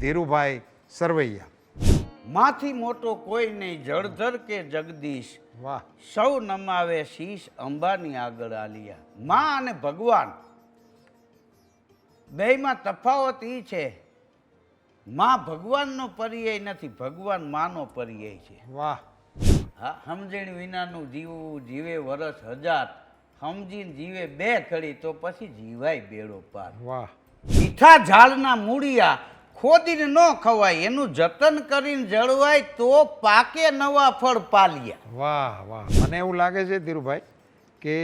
ધીરુભાઈ સરવૈયા. માથી મોટો કોઈ નહીં જળધર કે જગદીશ. વાહ. સૌ નમાવે શીશ અંબાની આગળ આલિયા. માં અને ભગવાન. બેયમાં તફાવત એ છે માં ભગવાનનો પર્યાય નથી ભગવાન માનો પર્યાય છે. વાહ. હા સમજણ વિનાનું જીવવું જીવે વરસ હજાર. સમજીને જીવે બે ઘડી તો પછી જીવાય બેડો પાર. વાહ. મીઠા ઝાડના મૂળિયા ખોદીને ન ખવાય એનું જતન કરીને જળવાય તો પાકે નવા ફળ પાલિયા વાહ વાહ. મને એવું લાગે છે ધીરુભાઈ કે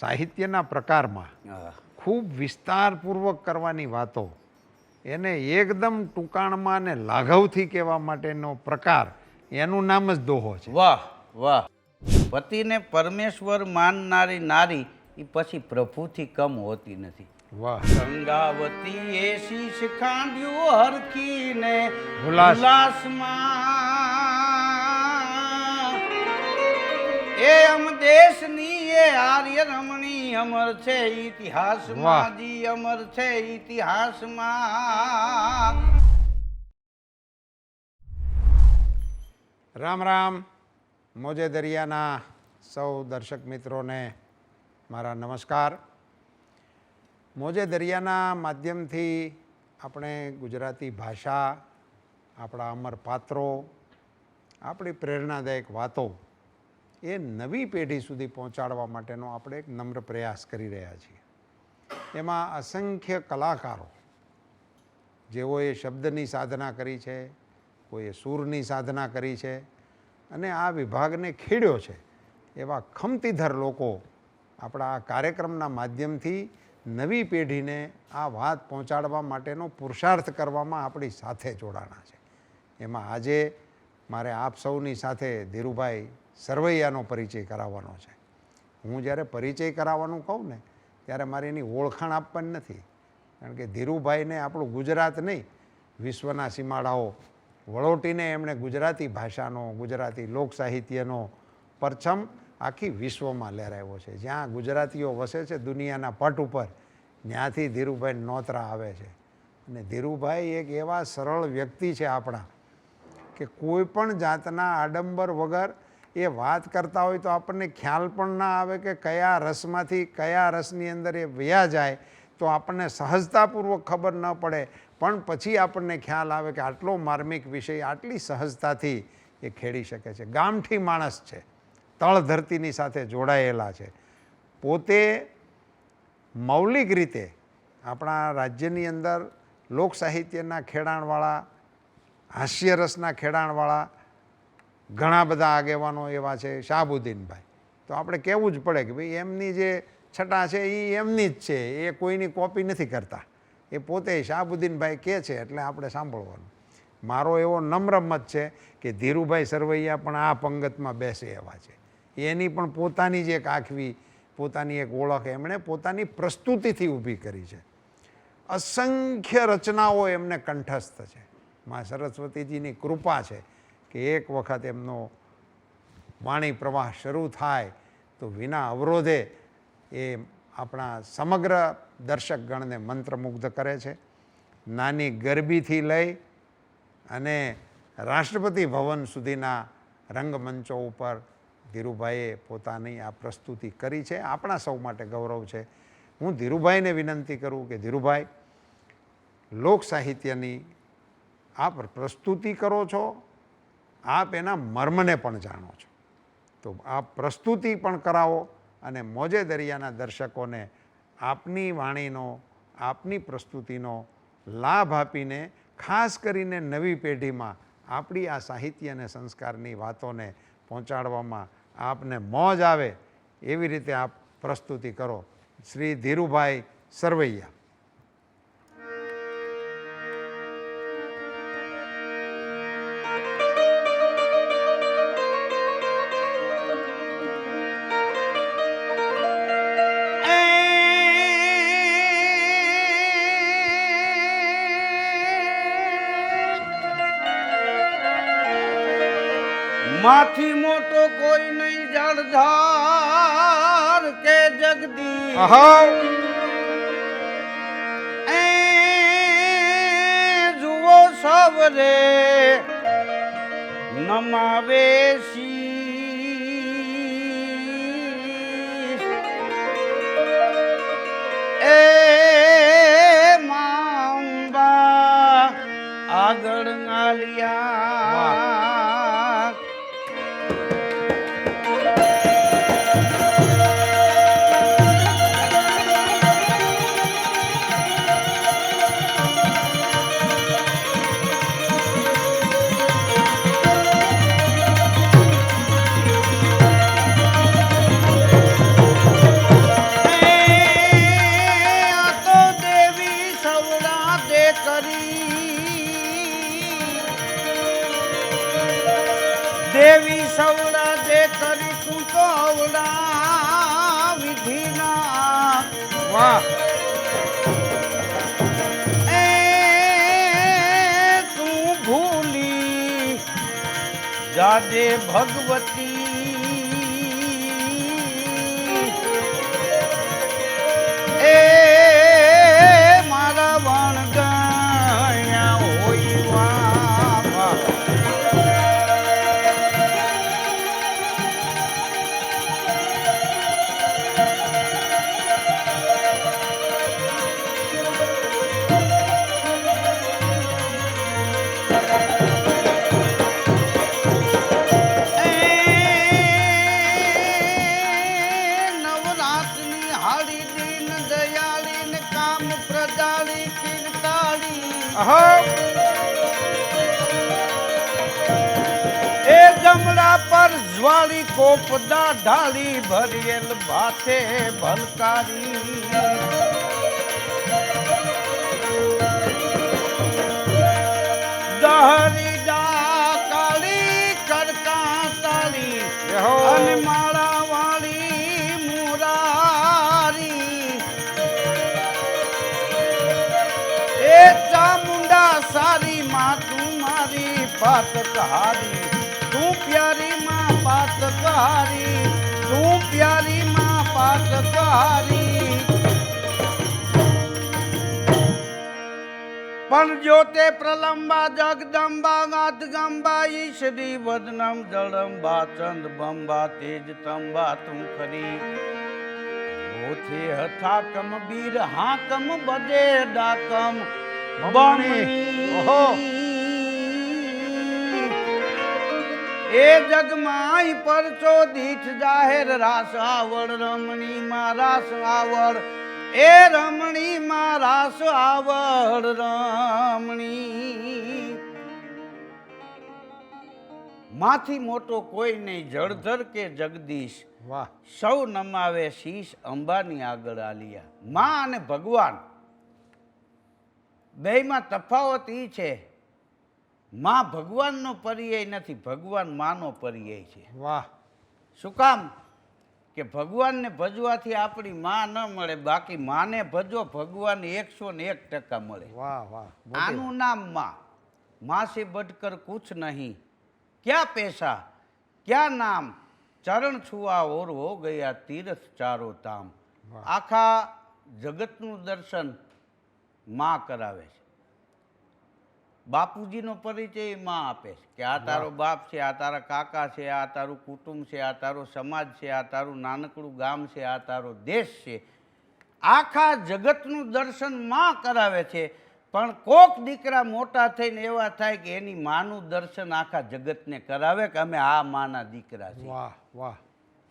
સાહિત્યના પ્રકારમાં ખૂબ વિસ્તારપૂર્વક કરવાની વાતો એને એકદમ ટૂંકાણમાં ને લાઘવથી કહેવા માટેનો પ્રકાર એનું નામ જ દોહો છે. વાહ વાહ. પતિને પરમેશ્વર માનનારી નારી એ પછી પ્રભુથી કમ હોતી નથી. વાહ ગંગાવતી એ શીશ ખાંડ્યું હરખીને ઉલ્લાસ. ઉલ્લાસમાં એ અમ દેશની એ આર્ય રમણી અમર છે. ઇતિહાસમાં જી અમર છે ઇતિહાસમાં રામ રામ મોજે દરિયાના સૌ દર્શક મિત્રોને મારા નમસ્કાર મોજે દરિયાના માધ્યમથી આપણે ગુજરાતી ભાષા, આપણા અમર પાત્રો, આપણી પ્રેરણાદાયક વાતો એ નવી પેઢી સુધી પહોંચાડવા માટેનો આપણે એક નમ્ર પ્રયાસ કરી રહ્યા છીએ. એમાં અસંખ્ય કલાકારો, જેઓએ શબ્દની સાધના કરી છે, કોઈએ સૂરની સાધના કરી છે અને આ વિભાગને ખેડ્યો છે એવા ખમતીધર લોકો આપણા આ કાર્યક્રમના માધ્યમથી નવી પેઢીને આ વાત પહોંચાડવા માટેનો પુરુષાર્થ કરવામાં આપણી સાથે જોડાણા છે. એમાં આજે મારે આપ સૌની સાથે ધીરુભાઈ સરવૈયાનો પરિચય કરાવવાનો છે. હું જ્યારે પરિચય કરાવવાનું કહું ને, ત્યારે મારે એની ઓળખાણ આપવાની નથી. કારણ કે ધીરુભાઈને આપણું ગુજરાત નહીં, વિશ્વના સીમાડાઓ વળોટીને એમણે ગુજરાતી ભાષાનો, ગુજરાતી લોક સાહિત્યનો પરચમ આખી વિશ્વમાં લહેરાવ્યો છે. જ્યાં ગુજરાતીઓ વસે છે દુનિયાના પટ ઉપર ત્યાંથી ધીરુભાઈ નોતરા આવે છે. અને ધીરુભાઈ એક એવા સરળ વ્યક્તિ છે આપણા, કે કોઈ પણ જાતના આડંબર વગર એ વાત કરતા હોય તો આપણને ખ્યાલ પણ ના આવે કે કયા રસમાંથી કયા રસની અંદર એ વયા જાય, તો આપણને સહજતાપૂર્વક ખબર ન પડે. પણ પછી આપણને ખ્યાલ આવે કે આટલો માર્મિક વિષય આટલી સહજતાથી એ ખેડી શકે છે. ગામઠી માણસ છે. તળ ધરતીની સાથે જોડાયેલા છે. પોતે મૌલિક રીતે આપણા રાજ્યની અંદર લોક સાહિત્યના ખેડાણવાળા, હાસ્યરસના ખેડાણવાળા ઘણા બધા આગેવાનો એવા છે શાહબુદ્દીનભાઈ. તો આપણે કહેવું જ પડે કે ભાઈ એમની જે છટા છે એ એમની જ છે, એ કોઈની કોપી નથી કરતા. એ પોતે શાહબુદ્દીનભાઈ કહે છે એટલે આપણે સાંભળવાનું. મારો એવો નમ્ર મત છે કે ધીરુભાઈ સરવૈયા પણ આ પંગતમાં બેસે એવા છે. એની પણ પોતાની જ એક આખવી, પોતાની એક ઓળખ એમણે પોતાની પ્રસ્તુતિથી ઊભી કરી છે. અસંખ્ય રચનાઓ એમને કંઠસ્થ છે. મા સરસ્વતીજીની કૃપા છે કે એક વખત એમનો વાણી પ્રવાહ શરૂ થાય તો વિના અવરોધે એ આપણા સમગ્ર દર્શકગણને મંત્રમુગ્ધ કરે છે. નાની ગરબીથી લઈ અને રાષ્ટ્રપતિ ભવન સુધીના રંગમંચો ઉપર ધીરુભાઈએ પોતાની આ પ્રસ્તુતિ કરી છે. આપણા સૌ માટે ગૌરવ છે. હું ધીરુભાઈને વિનંતી કરું કે ધીરુભાઈ, લોક સાહિત્યની આપ પ્રસ્તુતિ કરો છો. આપ એના મર્મને પણ જાણો છો. તો આપ પ્રસ્તુતિ પણ કરાવો અને મોજે દરિયાના દર્શકોને આપની વાણીનો, આપની પ્રસ્તુતિનો લાભ આપીને, ખાસ કરીને નવી પેઢીમાં આપણી આ સાહિત્ય અને સંસ્કારની વાતોને પહોંચાડવામાં આપને મોજ આવે એવી રીતે આપ પ્રસ્તુતિ કરો. શ્રી ધીરુભાઈ સરવૈયા. જગદી સવરે નમાવે વાહ. એ તું ભૂલી જાદે ભગવતી જ્વાળી કોપદા ઢાળી ભરિયેલ ભાથે ભલકારી દહરી જા કાળી કડકા તાળી યહો. અને માળા વાળી મુરારી એ ચામુંડા સારી માં તું મારી પાત હારી તું પ્યારી હારી તું પ્યારી માં પાતક પણ જો તે પ્રલંબા જગદંબા ગાદગંબા ઈશ્રી વદનમ જળંબા ચંદ બંબા તેજ તંબા તું ખરી ઓથે હથાકમ બીર હાકમ બજે ડાકમ બણી ઓહો. એ જગમાય પરચો દીઠ જાહેર રાસ આવડ રમણી માં રાસ આવડ એ રમણી માં રાસ આવડ રમણી. માથી મોટો કોઈ નહીં જળધર કે જગદીશ. વાહ. સૌ નમાવે શીશ અંબાની આગળ આલિયા. માં અને ભગવાન. બેયમાં તફાવત એ છે માં ભગવાનનો પર્યાય નથી ભગવાન માનો પર્યાય છે. વાહ. શું કામ? કે ભગવાનને ભજવાથી આપણી માં ન મળે બાકી માને ભજો ભગવાન એકસો ને એક ટકા મળે. વાહ વાહ આનું નામમાં. માં સે બટકર કુછ નહીં. ક્યાં પૈસા? ક્યાં નામ? ચરણ છુઆ ઓર હો ગયા તીર્થ ચારો તામ. આખા જગતનું દર્શનમાં કરાવે છે. બાપુજીનો પરિચયમાં આપે છે કે આ તારો બાપ છે આ તારા કાકા છે આ તારું કુટુંબ છે આ તારો સમાજ છે આ તારું નાનકડું ગામ છે આ તારો દેશ છે. આખા જગતનું દર્શનમાં કરાવે છે પણ કોક દીકરા મોટા થઈને એવા થાય કે એની માનું દર્શન આખા જગતને કરાવે કે અમે આ માના દીકરા છીએ. વાહ વાહ.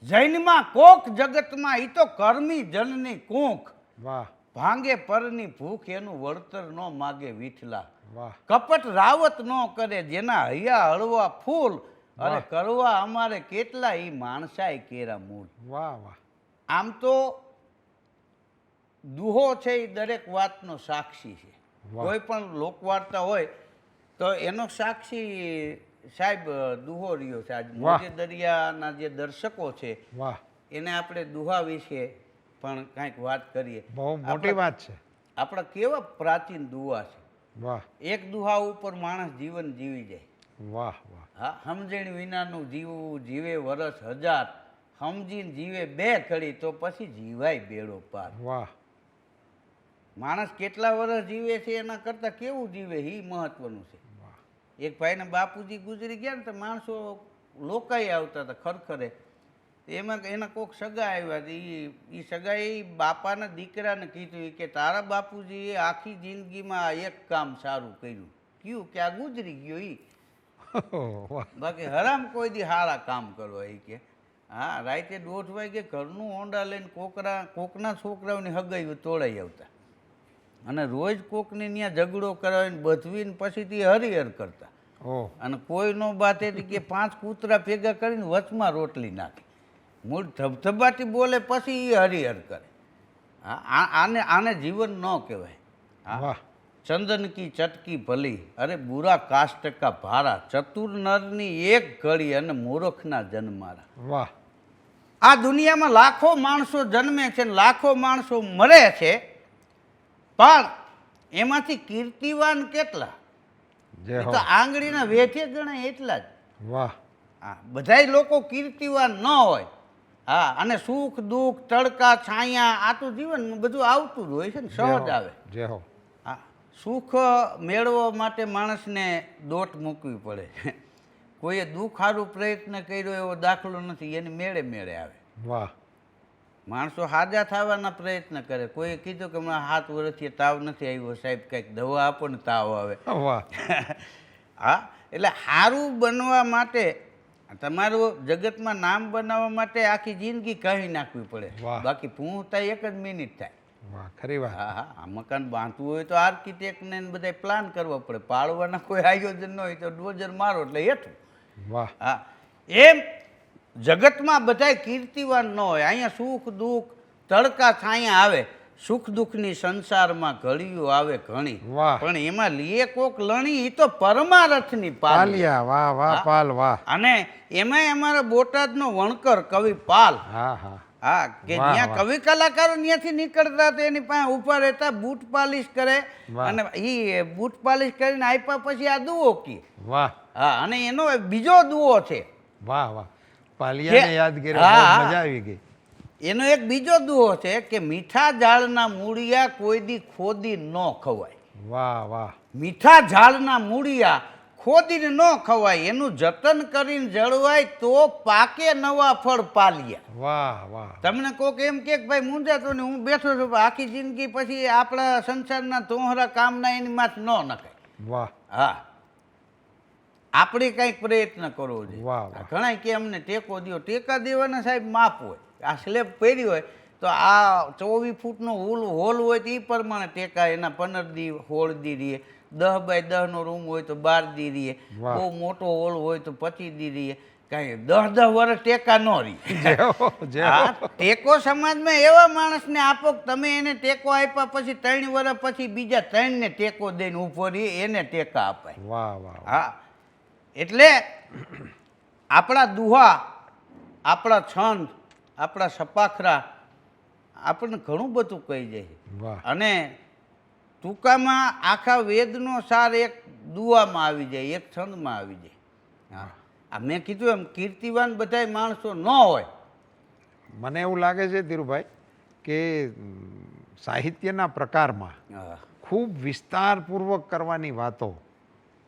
જૈનમાં કોક જગતમાં એ તો કર્મી જનની કૂંખ. વાહ. ભાંગે પરની ભૂખ એનું વળતર ન માગે વિઠલા. કપટ રાવત ન કરે જેના હૈયા હળવા ફૂલ. અરે કરવા અમારે કેટલા એ માણસાય કેરા મૂળ. વાહ વાહ. આમ તો દુહો છે એ દરેક વાતનો સાક્ષી છે. કોઈ પણ લોકવાર્તા હોય તો એનો સાક્ષી સાહેબ દુહો રહ્યો છે. આજ મોજે દરિયાના જે દર્શકો છે વાહ. એને આપણે દુહા વિશે પણ કાંઈક વાત કરીએ. બહુ મોટી વાત છે. આપણા કેવા પ્રાચીન દુહા છે. વાહ. એક દુહા ઉપર માણસ જીવન જીવી જાય. વાહ વાહ. હા સમજણ વિનાનું જીવવું જીવે વરસ હજાર સમજીને જીવે બે ઘડી તો પછી જીવાય બેડો પાર. વાહ. માણસ કેટલા વર્ષ જીવે છે એના કરતાં કેવું જીવે એ મહત્વનું છે. વાહ. એક ભાઈને બાપુજી ગુજરી ગયા ને તો માણસો લોકાઈ આવતા હતા ખરખરે. એમાં એના કોક સગા આવ્યા હતા એ એ સગાએ બાપાના દીકરાને કીધું કે તારા બાપુજીએ આખી જિંદગીમાં એક કામ સારું કર્યું. કયું? કે આ ગુજરી ગયો એ બાકી હરામ કોઈ દી સારા કામ કરવા એ કે. હા રાતે દોઢ વાગે ઘરનું હોંડા લઈને કોકરા કોકના છોકરાઓની હગાઈ તોડાઈ આવતા. અને રોજ કોકને ત્યાં ઝઘડો કરાવીને બધવીને તે હરિહર કરતા. અને કોઈનો બાતે કે પાંચ કૂતરા ભેગા કરીને વચમાં રોટલી નાખે. મૂળ ધબધબાટી બોલે પછી એ હરિહર કરે. આને આને જીવન ન કહેવાય. ચંદન કી ચટકી ભલી અરે બુરા કાશ ટકા ભારા ચતુર નરની એક ઘડી અને મૂર્ખના જન્મારા. વાહ. આ દુનિયામાં લાખો માણસો જન્મે છે ને લાખો માણસો મરે છે પણ એમાંથી કીર્તિવાન કેટલા? તો આંગળીના વેઠે ગણાય એટલા જ. વાહ. હા બધાય લોકો કીર્તિવાન ન હોય. હા અને સુખ દુઃખ તડકા છાયા આ તો જીવનમાં બધું આવતું જ હોય છે ને સહજ આવે. જે હો. હા સુખ મેળવવા માટે માણસને દોટ મૂકવી પડે કોઈએ દુઃખ સારું પ્રયત્ન કર્યો એવો દાખલો નથી એને મેળે મેળે આવે. વાહ. માણસો હાજા થવાના પ્રયત્ન કરે. કોઈએ કીધું કે હમણાં હાથ વર્ષથી તાવ નથી આવ્યો સાહેબ કંઈક દવા આપો ને તાવ આવે. વાહ. હા એટલે સારું બનવા માટે તમારું જગતમાં નામ બનાવવા માટે આખી જિંદગી કહી નાખવી પડે. બાકી થાય એક જ મિનિટ થાય. વાહ ખરી વાત. હા હા આ મકાન બાંધવું હોય તો આર્કિટેક્ટને બધા પ્લાન કરવા પડે. પાળવાના કોઈ આયોજન ન હોય તો ડોઝર મારો એટલે હેઠું. વાહ. હા. એમ જગતમાં બધાય કીર્તિવાન ન હોય. અહીંયા સુખ દુઃખ તડકા છાયા આવે. સુખ દુઃખની સંસારમાં ઘડીઓ આવે ઘણી. પણ એમાં લીએ કોક લણી એ તો પરમારથની પાલિયા વાહ વાહ પાલ વાહ. અને એમાં અમારા બોટાદનો વણકર કવિ પાલ. હા હા. હા કે જ્યાં કવિ કલાકારો ત્યાંથી નીકળતા તો એની પાસે ઊભા રહેતા બૂટ પાલિશ કરે અને એ બૂટ પાલિશ કરીને આપ્યા પછી આ દુઓ કી વાહ. હા અને એનો બીજો દુઓ છે. વાહ વાહ. પાલિયાને યાદ કર્યો મજા આવી ગઈ. એનો એક બીજો દુહો છે કે મીઠા ઝાડના મૂળિયા કોઈ દી ખોદી ન ખવાય. વાહ વાહ. મીઠા ઝાડના મૂળિયા ખોદીને ન ખવાય. એનું જતન કરીને જળવાય તો પાકે નવા ફળ પાલ્યા વાહ વાહ. તમને કોક એમ કે ભાઈ મૂંઝાતો ને હું બેઠો છું પણ આખી જિંદગી પછી આપણા સંસારના તોહરા કામના એની માથ ન નખાય. વાહ. હા. આપણે કંઈક પ્રયત્ન કરવો જોઈએ. ઘણા કે અમને ટેકો દ્યો. ટેકા દેવાના સાહેબ માપ હોય. આ સ્લેબ પહેરી હોય તો આ ચોવીસ ફૂટનો હોલ હોલ હોય તો એ પ્રમાણે ટેકા એના પંદર દી હોળ દી રહીએ. દસ બાય દસનો રૂમ હોય તો બાર દી રહીએ. બહુ મોટો હોલ હોય તો પચીસ દી રહીએ. કાંઈ દસ દસ વર્ષ ટેકા ન રહી. ટેકો સમાજમાં એવા માણસને આપો કે તમે એને ટેકો આપ્યા પછી ત્રણ વર્ષ પછી બીજા ત્રણને ટેકો દઈને ઊભો રહી એને ટેકા અપાય. વાહ વાહ વાહ. હા. એટલે આપણા દુહા આપણા છંદ આપણા સપાખરા આપણને ઘણું બધું કહી જાય અને ટૂંકામાં આખા વેદનો સાર એક દુવામાં આવી જાય એક છંદમાં આવી જાય. હા. આ મેં કીધું એમ કીર્તિવાન બધાય માણસો ન હોય. મને એવું લાગે છે ધીરુભાઈ કે સાહિત્યના પ્રકારમાં ખૂબ વિસ્તારપૂર્વક કરવાની વાતો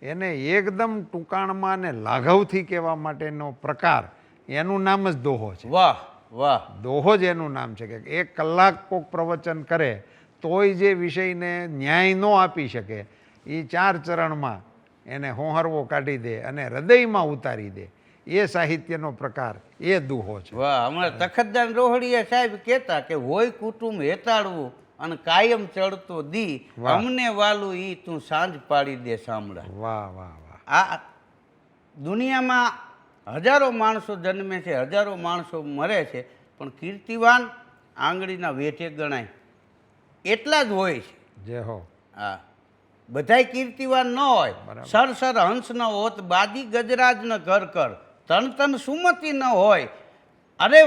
એને એકદમ ટૂંકાણમાં ને લાઘવથી કહેવા માટેનો પ્રકાર એનું નામ જ દોહો છે. વાહ. વાહ. દોહો જ એનું નામ છે કે એક કલાક કોક પ્રવચન કરે તોય જે વિષયને ન્યાય ન આપી શકે એ ચાર ચરણમાં એને હોહરવો કાઢી દે અને હૃદયમાં ઉતારી દે. એ સાહિત્યનો પ્રકાર એ દુહો છે. વાહ હમણાં તખતદાન રોહડીયા સાહેબ કહેતા કે હોય કુટુંબ હેતાળવું અને કાયમ ચડતો દી. અમને વાલું ઈ તું સાંજ પાડી દે સાંભળા. વાહ વાહ વાહ. આ દુનિયામાં હજારો માણસો જન્મે છે હજારો માણસો મરે છે પણ કીર્તિવાન આંગળીના વેઠે ગણાય. એટલા જ હોય છે. જે હો. હા. બધાય કીર્તિવાન ન હોય. સર સર હંસ ન હોત બાદી ગજરાજ ન ઘર કર તન તન સુમતિ ન હોય. અરે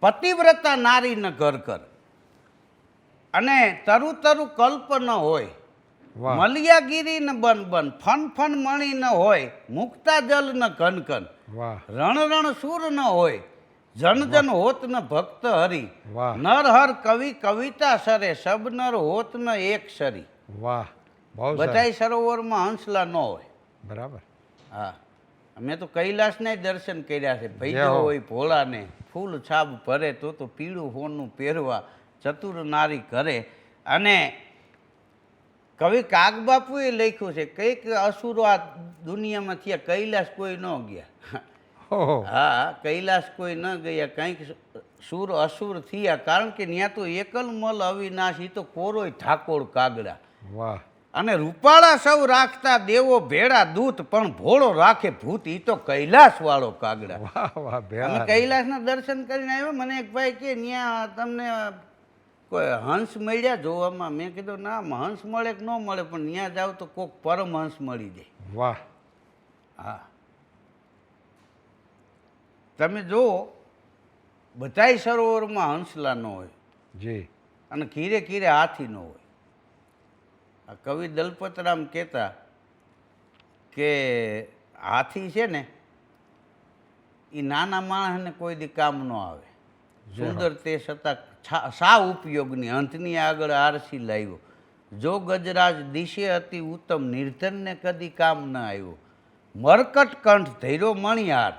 પતિવ્રતા નારી ન ઘર કર. અને તરુ તરુ કલ્પ ન હોય. મલિયાગીરી ન બન બન ફન ફન મણી ન હોય મુક્તા જલ ન કન કન વાહ. રણ રણ સુર ન હોય જન જન હોત ન ભક્ત હરી. નર હર કવિ કવિતા સરે સબ નર હોત ન એક સરી. વાહ. બધા સરોવરમાં હંસલા ન હોય. બરાબર. હા. અમે તો કૈલાસના દર્શન કર્યા છે. જય હોય ભોળાને ફૂલ છાબ ભરે તો તો પીળું હોનું પહેરવા ચતુર નારી કરે અને કવિ કાગબાપુએ લખ્યું છે કંઈક અસુરો આ દુનિયામાં થયા કૈલાસ કોઈ ન ગયા. હા કૈલાસ કોઈ ન ગયા કંઈક સુર અસુર થયા કારણ કે ત્યાં તો એકલમલ અવિનાશ એ તો કોરોય ઠાકોર કાગડા. વાહ. અને રૂપાળા સૌ રાખતા દેવો ભેળા દૂત પણ ભોળો રાખે ભૂત એ તો કૈલાસ વાળો કાગડા અમે કૈલાસના દર્શન કરીને આવ્યો મને એક ભાઈ કે ત્યાં તમને કોઈ હંસ મળ્યા જોવામાં? મેં કીધું ના હંસ મળે કે ન મળે પણ ત્યાં જાવ તો કોક પરમહંસ મળી જાય. વાહ. હા. તમે જુઓ બધાય સરોવરમાં હંસલા ન હોય. જી. અને ખીરે ખીરે હાથી ન હોય. આ કવિ દલપતરામ કહેતા કે હાથી છે ને એ નાના માણસને કોઈ દી કામ ન આવે. સુંદર તે છતાં છા- સા ઉપયોગની? અંતની આગળ આરસી લાવ્યો. જો ગજરાજ દિશે અતિ ઉત્તમ નિર્ધનને કદી કામ ન આવ્યો. મરકટ કંઠ ધૈર્યો મણિહાર.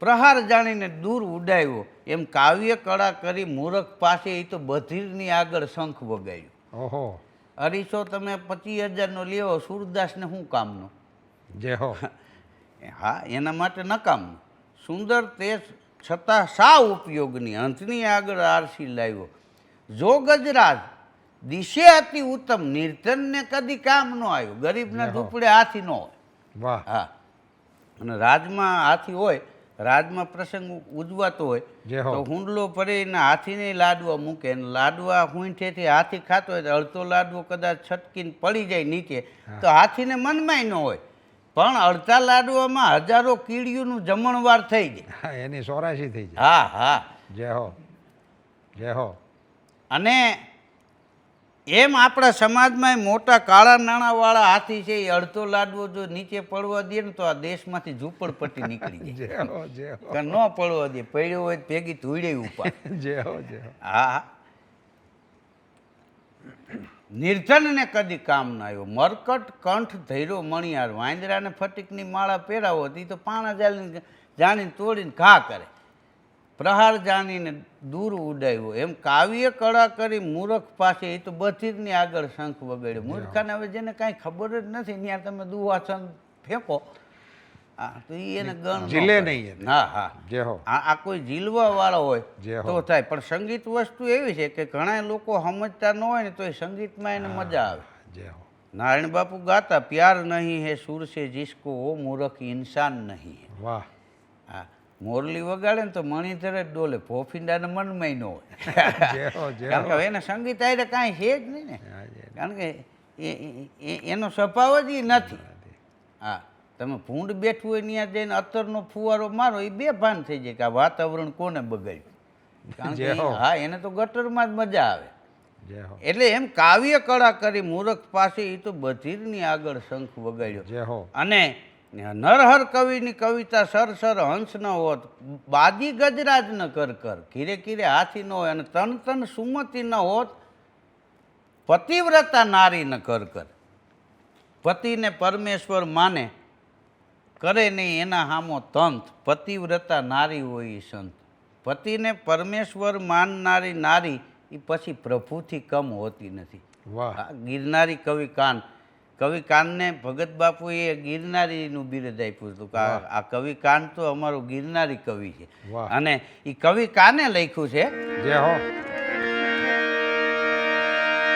પ્રહાર જાણીને દૂર ઉડાવ્યો. એમ કાવ્ય કળા કરી મૂરખ પાસે એ તો બધીરની આગળ શંખ વગાડ્યો. ઓહો. અરીસો તમે પચીસ હજારનો લેવો સૂરદાસને શું કામનો? જે હો. હા એના માટે નકામનું. સુંદર તે છતાં સા ઉપયોગની? અંતની આગળ આરસી લાવ્યો. જો ગજરાજ દિશે અતિ ઉત્તમ નિર્ધનને કદી કામ ન આવ્યું. ગરીબના ઝૂંપડે હાથી ન હોય. હા. અને રાજમાં હાથી હોય રાજમાં પ્રસંગ ઉજવાતો હોય તો હુંડલો ભરીને હાથીને લાડવા મૂકે અને લાડવા હુંઠેથી હાથી ખાતો હોય તો અડધો લાડવો કદાચ છટકીને પડી જાય નીચે તો હાથીને મનમાંય ન હોય. પણ અડધા લાડવામાં હજારો કીડીઓનું જમણવાર થઈ જાય. એની સોરાશી થઈ જાય. હા હા. જય હો. જે હો. અને એમ આપણા સમાજમાં મોટા કાળા નાણાંવાળા હાથી છે એ અડધો લાડવો જો નીચે પડવા દે ને તો આ દેશમાંથી ઝૂંપડપટ્ટી નીકળી જાય. ન પડવા દે પડ્યો હોય ભેગી ધૂળે ઉપર હા. નિર્ધનને કદી કામ ન આવ્યો. મરકટ કંઠ ધૈર્યો મણિયાર, વાંદરાને ફટીકની માળા પહેરાવો હતી તો પાણા જાળીને જાણીને તોડીને ઘા કરે. પ્રહાર જાણીને દૂર ઉડાવ્યો. એમ કાવ્ય કળા કરી મૂરખ પાસે, એ તો બથીરની આગળ શંખ વગાડ્યો. મૂર્ખાને હવે જેને કાંઈ ખબર જ નથી ત્યાં તમે દુવાસન ફેંકો. તો એને ગણ ઝીલે નહીં હા હા. જે હો. આ આ કોઈ ઝીલવા વાળો હોય જે તો થાય પણ સંગીત વસ્તુ એવી છે કે ઘણા લોકો સમજતા ન હોય ને તો એ સંગીતમાં એને મજા આવે. જે હો. નારાયણ બાપુ ગાતા પ્યાર નહીં હે સુર છે જીસકો ઓ મૂર્ખ ઇન્સાન નહીં વાહ. હા મોરલી વગાડે ને તો મણિધર જ ડોલે ફોફિંડાને મનમાં ન હોય. કારણ કે એને સંગીત આરે કાંઈ છે જ નહીં ને. કારણ કે એનો સ્વભાવ જ નથી. હા. તમે ભૂંડ બેઠું હોય ત્યાં જઈને અત્તરનો ફુવારો મારો એ બે ભાન થઈ જાય કે આ વાતાવરણ કોને બગાડ્યું? કારણ કે હા. એને તો ગટરમાં જ મજા આવે. એટલે એમ કાવ્ય કળા કરી મૂરખ પાસે એ તો બધીરની આગળ શંખ વગાડ્યો. અને નરહર કવિની કવિતા સર સર હંસ ન હોત બાજી ગજરાજ ન કર કર કીરે કીરે હાથી ન હોય અને તન તન સુમતિ ન હોત પતિવ્રતા નારી ન કર કર. પતિને પરમેશ્વર માને કરે નહીં એના હામો તંત. પતિવ્રતા નારી હોય એ સંત. પતિને પરમેશ્વર માનનારી નારી એ પછી પ્રભુથી કમ હોતી નથી. વાહ. ગિરનારી કવિ કાન. કવિ કાનને ભગત બાપુએ ગિરનારીનું બિરદ આપ્યું હતું કે આ- કવિ કાન તો અમારો ગિરનારી કવિ છે. વાહ. અને એ કવિ કાને લખ્યું છે? જે હો.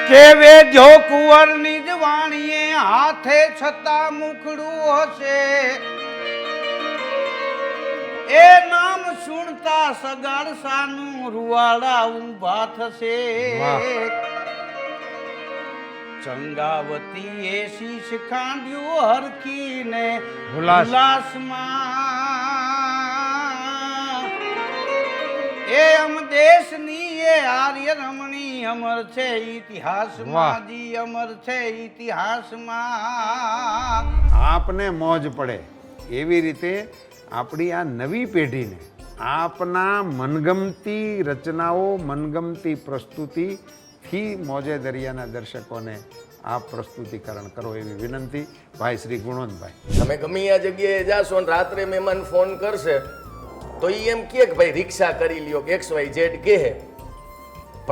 કે જો કુંવરની જ વાણીએ હાથે છતાં મુખડું હશે એ નામ સુણતા સગાડસાનું રૂવાડા ઊભા થશે. ચંગાવતી એ શીશ ખાંડ્યું હરખીને હુલાસ. એ અમ દેશની એ આર્ય રમણી અમર છે ઇતિહાસમાં જી અમર છે ઇતિહાસમાં. આપને મોજ પડે. એવી રીતે આપણી આ નવી પેઢીને આપના મનગમતી રચનાઓ મનગમતી પ્રસ્તુતિથી મોજે દરિયાના દર્શકોને આપ પ્રસ્તુતિકરણ કરો એવી વિનંતી. ભાઈ શ્રી ગુણવંતભાઈ તમે ગમે આ જગ્યાએ જાશો ને રાત્રે મહેમાન ફોન કરશે તો એ એમ કે ભાઈ રિક્ષા કરી લ્યો કે એક્સ વાય ઝેડ કહે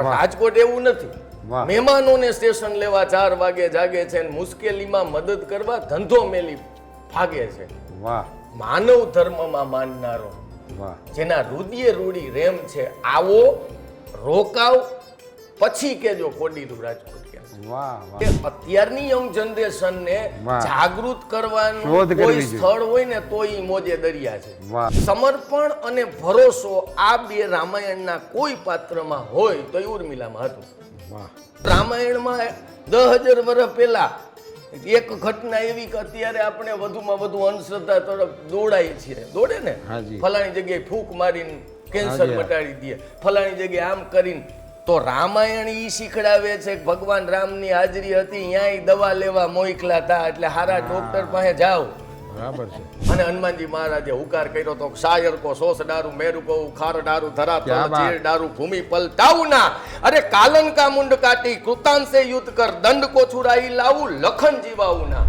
પણ રાજકોટ એવું નથી. મહેમાનોને સ્ટેશન લેવા ચાર વાગે જાગે છે અને મુશ્કેલીમાં મદદ કરવા ધંધો મેલી ભાગે છે. વાહ. માનવ ધર્મમાં માનનારો. વાહ. જેના રુદિયે રૂડી રેમ છે આવો રોકાવ પછી કેજો કોડીનું રાજકોટ. વાહ વાહ. કે અત્યારની યંગ જનરેશનને. જાગૃત કરવાનું કોઈ સ્થળ હોય ને તો ઈ મોજે દરિયા છે. સમર્પણ અને ભરોસો આ બે રામાયણના કોઈ પાત્રમાં હોય તો ઉર્મિલામાં હતું. રામાયણમાં દસ હજાર વર્ષ પહેલા એક ઘટના એવી કે અત્યારે આપણે વધુમાં વધુ અંધશ્રદ્ધા તરફ દોડાય છીએ. દોડે ને? ફલાણી જગ્યાએ ફૂંક મારીને કેન્સર. મટાડી દે. ફલાણી જગ્યાએ આમ કરીને તો રામાયણ ઈ શીખડાવે છે કે ભગવાન રામની હાજરી હતી ત્યાંય દવા લેવા મોકલા હતા એટલે હારા ડોક્ટર પાસે જાઓ. બરાબર છે. અને હનુમાનજી મહારાજે હુકાર કર્યો તો સાયર કો સોસ ડારું મેરુ કો ખાર ડારું ધરા બાત. ચીર ડારું ભૂમિ પલટાઉના અરે કાલન કા મુંડ કાટી કૃતાંશે યુદ્ધ કર દંડ કો છુરાઈ લાવું લખન જીવાઉના.